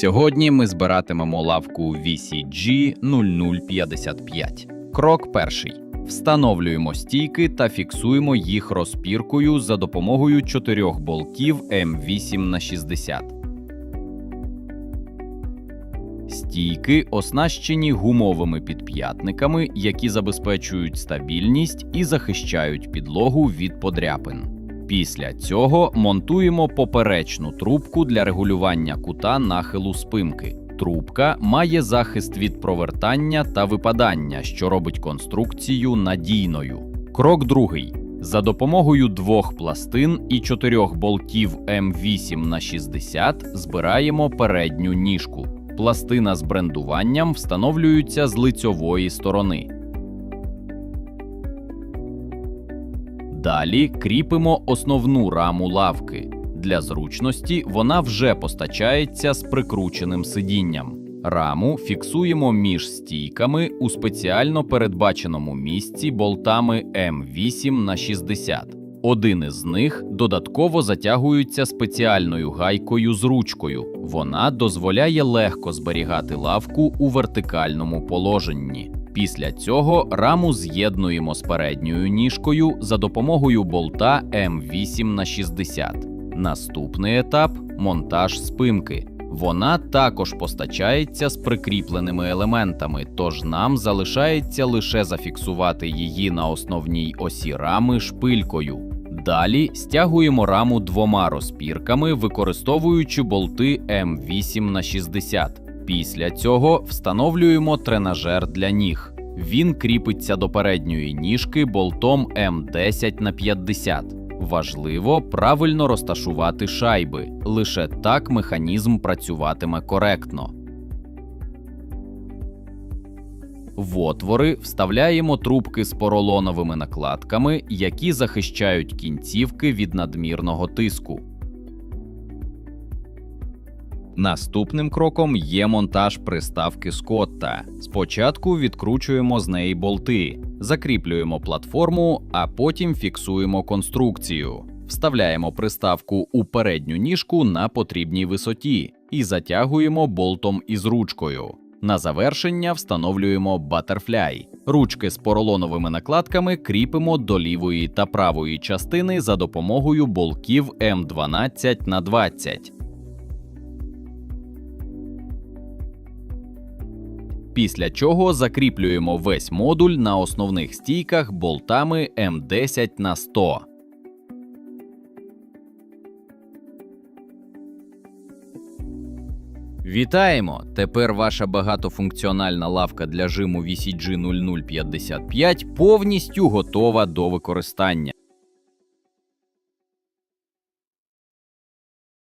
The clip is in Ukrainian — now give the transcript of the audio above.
Сьогодні ми збиратимемо лавку VCG 0055. Крок перший. Встановлюємо стійки та фіксуємо їх розпіркою за допомогою чотирьох болтів М8 на 60. Стійки оснащені гумовими підп'ятниками, які забезпечують стабільність і захищають підлогу від подряпин. Після цього монтуємо поперечну трубку для регулювання кута нахилу спинки. Трубка має захист від провертання та випадання, що робить конструкцію надійною. Крок другий. За допомогою двох пластин і чотирьох болтів М8 на 60 збираємо передню ніжку. Пластина з брендуванням встановлюються з лицьової сторони. Далі кріпимо основну раму лавки. Для зручності вона вже постачається з прикрученим сидінням. Раму фіксуємо між стійками у спеціально передбаченому місці болтами М8 на 60. Один із них додатково затягується спеціальною гайкою з ручкою. Вона дозволяє легко зберігати лавку у вертикальному положенні. Після цього раму з'єднуємо з передньою ніжкою за допомогою болта М8 на 60. Наступний етап монтаж спинки. Вона також постачається з прикріпленими елементами, тож нам залишається лише зафіксувати її на основній осі рами шпилькою. Далі стягуємо раму двома розпірками, використовуючи болти М8 на 60. Після цього встановлюємо тренажер для ніг. Він кріпиться до передньої ніжки болтом М10 на 50. Важливо правильно розташувати шайби. Лише так механізм працюватиме коректно. В отвори вставляємо трубки з поролоновими накладками, які захищають кінцівки від надмірного тиску. Наступним кроком є монтаж приставки Скотта. Спочатку відкручуємо з неї болти, закріплюємо платформу, а потім фіксуємо конструкцію. Вставляємо приставку у передню ніжку на потрібній висоті і затягуємо болтом із ручкою. На завершення встановлюємо батерфляй. Ручки з поролоновими накладками кріпимо до лівої та правої частини за допомогою болків М12 на 20. Після чого закріплюємо весь модуль на основних стійках болтами М10 на 100. Вітаємо! Тепер ваша багатофункціональна лавка для жиму VCG 0055 повністю готова до використання.